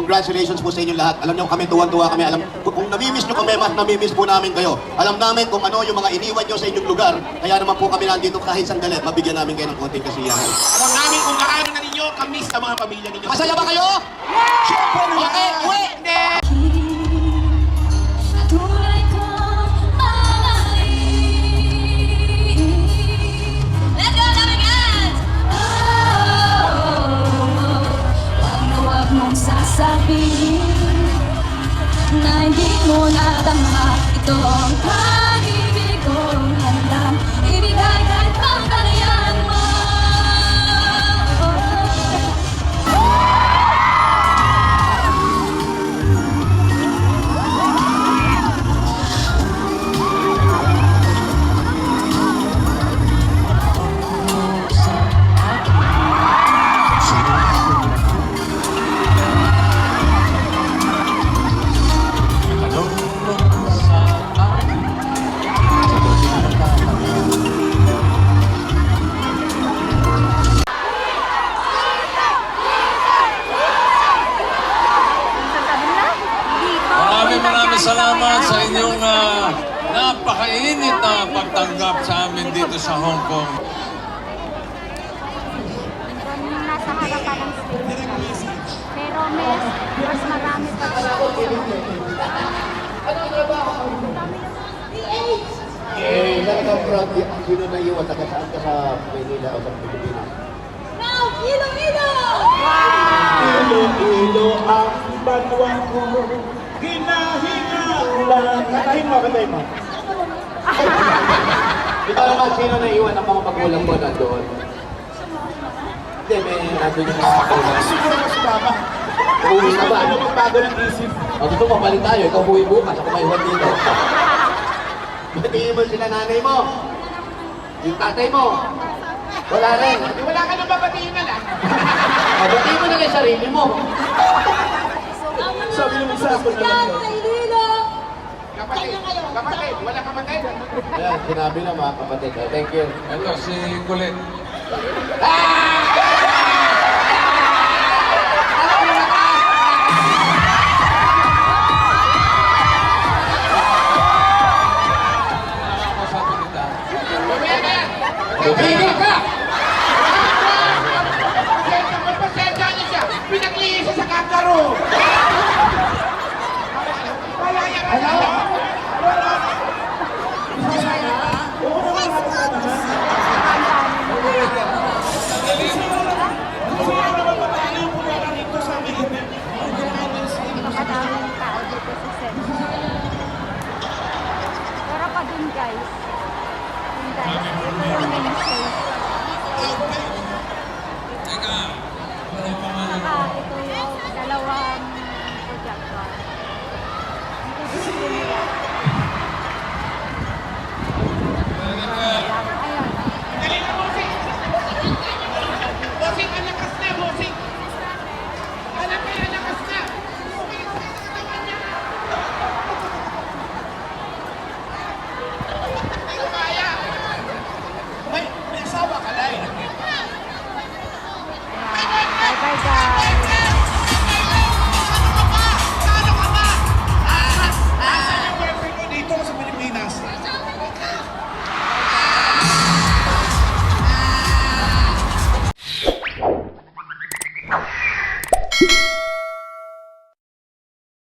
Congratulations po sa inyo lahat. Alam niyo kami, tuwan-tuwa kami. Alam, kung namimiss niyo kami, mas namimiss po namin kayo. Alam namin kung ano yung mga iniwan niyo sa inyong lugar. Kaya naman po kami nandito kahit sandali. Mabigyan namin kayo ng konting kasiyahan. Alam namin kung gaano na ninyo kamiss ang mga pamilya ninyo. Masaya ba kayo? Mong sasabihin. Na hindi mo natama Ito ang pag-ibig napakainit na pagtanggap sa amin dito sa Hong Kong. Nasa harapan ng stage. Pero mas, mas marami pa Eh, talaga sino na iwan, taga saan ka sa Manila o sa Pilipinas? Now, Iloilo! Ilo-ilo ang banwa ko, hinahinga ulan. Katahin mo, katahin mo. Ikaw naman, sino na iwan ang mga magulang mo nandoon? Hindi, may nandun yung mga magulang. Siguro mas mama. Uuwi ka ba? Ano magbago ng isip? O gusto mo, balik tayo. Ikaw buhay bukas. Ako may iwan dito. Batiin mo sila nanay mo. Yung tatay mo. Wala rin. Di wala ka nang babatiin na lang. O, batiin mo na lang yung sarili mo. Sabi naman sa ako na lang. Kapatid, kapatid, wala kapatid. Ayan, sinabi na mga kapatid. Oh, thank you. Ito, si Kulit. Ah! Okay, okay.